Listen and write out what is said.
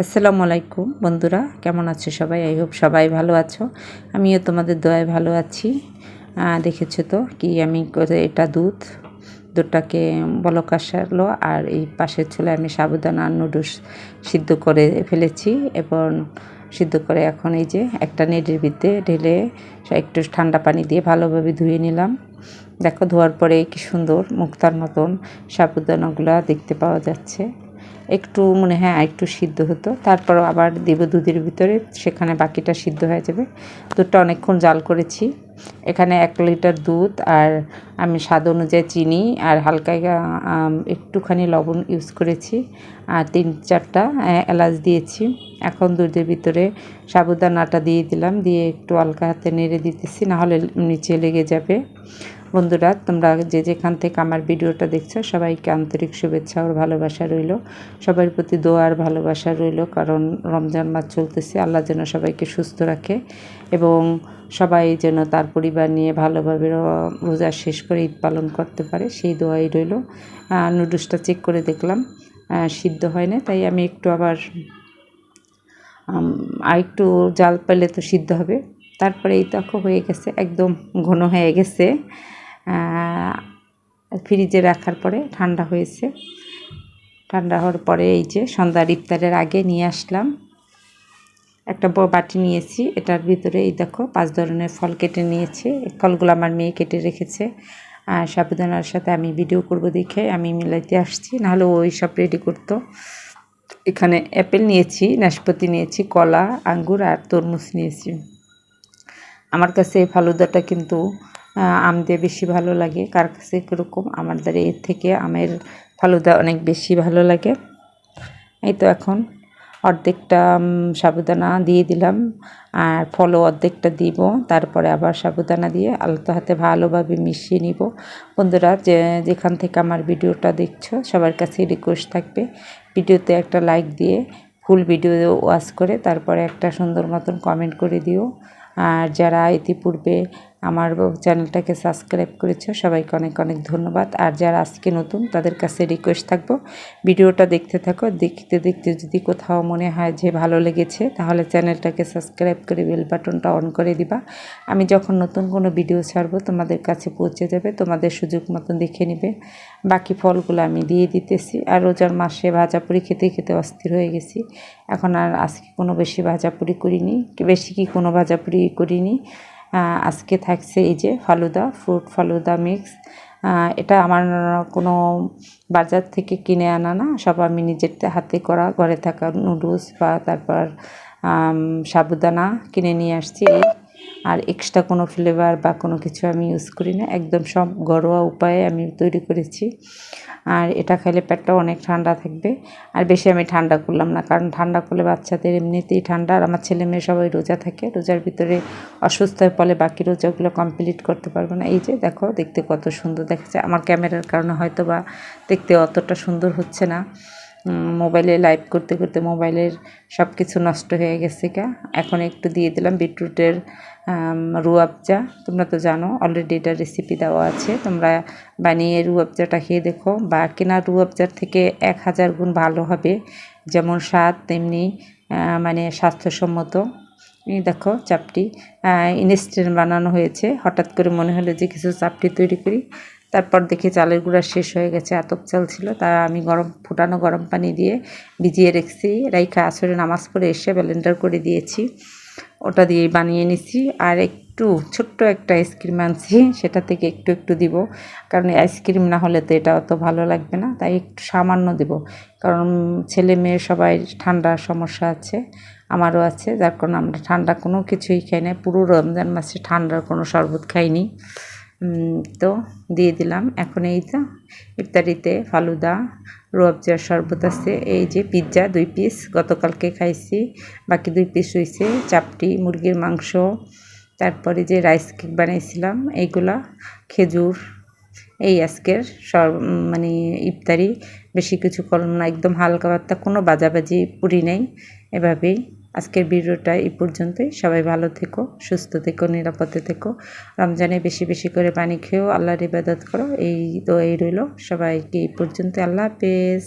আসসালামু আলাইকুম বন্ধুরা, কেমন আছো সবাই? আই হোপ সবাই ভালো আছো। আমিও তোমাদের দয়ায় ভালো আছি। দেখেছ তো কি আমি এটা দুধ, দুধটাকে বলক আসালো, আর এই পাশের চুলে আমি সাবুদানা নুডলস সিদ্ধ করে ফেলেছি। এবং সিদ্ধ করে এখন এই যে একটা নেডের ভিতরে ঢেলে একটু ঠান্ডা পানি দিয়ে ভালোভাবে ধুয়ে নিলাম। দেখো ধোয়ার পরে কি সুন্দর মুক্তার মতন সাবুদানাগুলা দেখতে পাওয়া যাচ্ছে। একটু মনে হয় একটু সিদ্ধ হতো। তারপর আবার দেব দুধের ভিতরে সেখানে বাকিটা সিদ্ধ হয়ে যাবে। দুধটা অনেকক্ষণ জাল করেছি। এখানে এক লিটার দুধ আর আমি স্বাদ অনুযায়ী চিনি আর হালকা একটুখানি লবণ ইউজ করেছি। আর তিন চারটা এলাচ দিয়েছি। এখন দুধের ভিতরে সাবুদানাটা দিয়ে দিলাম। দিয়ে একটু হালকা হাতে নেড়ে দিতেছি, নাহলে নিচে লেগে যাবে। বন্ধুরা, তোমরা যে যেখান থেকে আমার ভিডিওটা দেখছ, সবাইকে আন্তরিক শুভেচ্ছা ও ভালোবাসা রইল। সবার প্রতি দোয়ার ভালোবাসা রইল, কারণ রমজান মাস চলতেছে, আল্লাহ যেন সবাইকে সুস্থ রাখে এবং সবাই যেন তার পরিবার নিয়ে ভালোভাবে রোজা শেষ করে ঈদ পালন করতে পারে, সেই দোয়াই রইল। নুডলসটা চেক করে দেখলাম সিদ্ধ হয় না তাই আমি একটু আবার আর একটু জাল পেলে তো সিদ্ধ হবে। তারপরে এই দেখো হয়ে গেছে, একদম ঘন হয়ে গেছে। ফ্রিজে রাখার পরে ঠান্ডা হয়েছে। ঠান্ডা হওয়ার পরে এই যে সন্ধ্যার ইফতারের আগে নিয়ে আসলাম। একটা বড় বাটি নিয়েছি, এটার ভিতরে এই দেখো পাঁচ ধরনের ফল কেটে নিয়েছি। ফলগুলো আমার মেয়ে কেটে রেখেছে। আর সাবুদানার সাথে আমি ভিডিও করব দেখে আমি মিলাইতে আসছি, নাহলে ওই সব রেডি করতো। এখানে অ্যাপেল নিয়েছি, নাশপাতি নিয়েছি, কলা, আঙ্গুর আর তরমুজ নিয়েছি। আমার কাছে এই ফালুদাটা কিন্তু আম দিয়ে বেশি ভালো লাগে। কার কাছে কীরকম? আমাদের এর থেকে আমের ফালুদা অনেক বেশি ভালো লাগে। এই তো এখন অর্ধেকটা সাবুদানা দিয়ে দিলাম। আর ফলও অর্ধেকটা দিব। তারপরে আবার সাবুদানা দিয়ে আলতো হাতে ভালোভাবে মিশিয়ে নিব। বন্ধুরা, যে, যেখান থেকে আমার ভিডিওটা দেখছ, সবার কাছে রিকোয়েস্ট থাকবে, ভিডিওতে একটা লাইক দিয়ে ফুল ভিডিও ওয়াচ করে, তারপরে একটা সুন্দর মতন কমেন্ট করে দিও। আর যারা ইতিপূর্বে আমার চ্যানেলটাকে সাবস্ক্রাইব করেছ, সবাইকে অনেক অনেক ধন্যবাদ। আর যারা আজকে নতুন, তাদের কাছে রিকোয়েস্ট থাকব, ভিডিওটা দেখতে থাকো, দেখতে দেখতে যদি কোথাও মনে হয় যে ভালো লেগেছে, তাহলে চ্যানেলটাকে সাবস্ক্রাইব করে বেল বাটনটা অন করে দিবা। আমি যখন নতুন কোনো ভিডিও ছাড়বো, তোমাদের কাছে পৌঁছে যাবে, তোমাদের সুযোগ মতন দেখে নিবে। বাকি ফলগুলো আমি দিয়ে দিতেছি। আর রোজার মাসে ভাজাপুরি খেতে খেতে অস্থির হয়ে গেছি। এখন আর আজকে কোনো বেশি ভাজাপুরি করিনি, বেশি কি কোনো ভাজাপুরি করিনি। আজকে থাকছে এই যে ফালুদা, ফ্রুট ফালুদা মিক্স। এটা আমার কোনো বাজার থেকে কিনে আনা না। সব আমি নিজের হাতে করা, ঘরে থাকা নুডলস বা তারপর সাবুদানা কিনে নিয়ে আসছি। আর এক্সট্রা কোনো ফ্লেভার বা কোনো কিছু আমি ইউজ করি না। একদম সব ঘরোয়া উপায়ে আমি তৈরি করেছি। আর এটা খেলে পেটটা অনেক ঠান্ডা থাকবে। আর বেশি আমি ঠান্ডা করলাম না, কারণ ঠান্ডা করলে বাচ্চাদের এমনিতেই ঠান্ডা আর আমার ছেলে মেয়ে সবাই রোজা থাকে। রোজার ভিতরে অসুস্থ হয়ে ফলে বাকি রোজাগুলো কমপ্লিট করতে পারব না। এই যে দেখো, দেখতে কত সুন্দর দেখাচ্ছে। আমার ক্যামেরার কারণে হয়তো বা দেখতে অতটা সুন্দর হচ্ছে না। মোবাইলে লাইভ করতে করতে মোবাইলের সব কিছু নষ্ট হয়ে গেছে গা। এখন একটু দিয়ে দিলাম। বিটরুটের রুয়াবজা, তোমরা তো জানো অলরেডি এটা রেসিপি দেওয়া আছে। তোমরা বানিয়ে রুয়াবজাটা খেয়ে দেখো। বা কেনা রুয়াবজার থেকে এক হাজার গুণ ভালো হবে। যেমন স্বাদ, তেমনি মানে স্বাস্থ্যসম্মত। এই দেখো চাপটি ইনস্ট্যান্ট বানানো হয়েছে। হঠাৎ করে মনে হলো যে কিছু চাপটি তৈরি করি। তারপর দেখি চালের গুঁড়া শেষ হয়ে গেছে, আতপ চাল ছিল। তা আমি গরম, ফুটানো গরম পানি দিয়ে ভিজিয়ে রেখেছি। রাইখা আসরে নামাজ পড়ে এসে ব্লেন্ডার করে দিয়েছি। ওটা দিয়ে বানিয়ে নিছি। আর একটু ছোট্ট একটা আইসক্রিম আনছি, সেটা থেকে একটু একটু দিব। কারণ আইসক্রিম না হলে তো এটা অত ভালো লাগবে না, তাই একটু সামান্য দিব। কারণ ছেলে মেয়ে সবাই ঠান্ডার সমস্যা আছে, আমারও আছে। যার কারণে আমরা ঠান্ডা কোনো কিছুই খাই না পুরো রমজান মাসে ঠান্ডার কোনো শরবত খাইনি। তো দিয়ে দিলাম। এখন এই তো ইফতারিতে ফালুদা রুয়াবজার শরবত আছে, এই যে পিৎজা দুই পিস, গতকালকে খাইছি, বাকি দুই পিস হয়েছে চাপটি, মুরগির মাংস, তারপরে যে রাইস কেক বানিয়েছিলাম এইগুলা, খেজুর, এই আজকের সর মানে ইফতারি, বেশি কিছু করলাম না, একদম হালকা পাত্তা কোনো বাজাবাজি পুরি নেই, এভাবেই। আজকের ভিডিওটা এই পর্যন্তই। সবাই ভালো থেকো, সুস্থ থেকো, নিরাপদে থেকো। রমজানে বেশি বেশি করে পানি খেয়েও আল্লাহর ইবাদত করো। এই তো এই রইল। সবাইকে এই পর্যন্ত আল্লাহ হাফেজ।